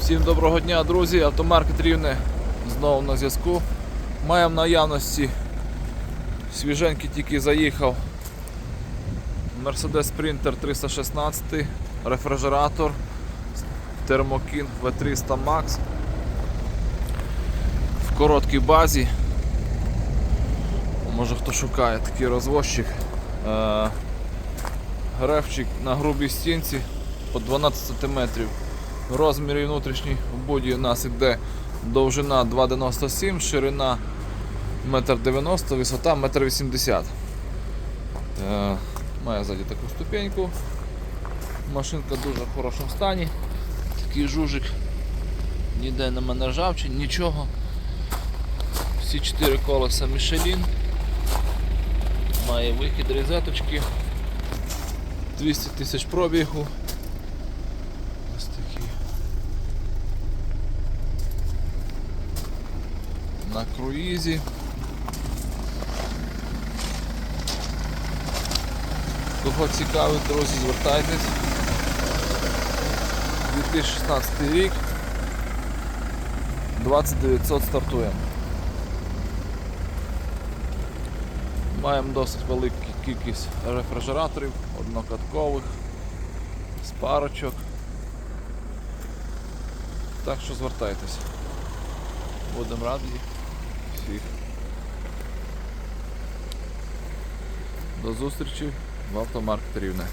Всім доброго дня, друзі! Автомаркет Рівне знову на зв'язку. Маємо наявності свіженький тільки заїхав Mercedes Sprinter 316, рефрижератор, Thermoking V300 Max в короткій базі. Може хто шукає такий розвозчик. Е, Грефчик на грубій стінці по 12 см. Розміри внутрішній в боді у нас іде довжина 2,97, ширина 1,90 м, висота 1,80 м. Е, Має ззаді таку ступеньку. Машинка дуже в хорошому стані. Такий жужик. Ніде нема нержавчин, нічого. Всі чотири колеса Michelin. Має вихід розеточки. 200 тисяч пробігу. На круїзі. Кого цікавить, друзі, звертайтесь. 2016 рік. 2900 стартуємо. Маємо досить велику кількість рефрижераторів, однокаткових, з парочок. Так що звертайтесь. Будемо раді всіх. До зустрічі в автомаркет Рівне.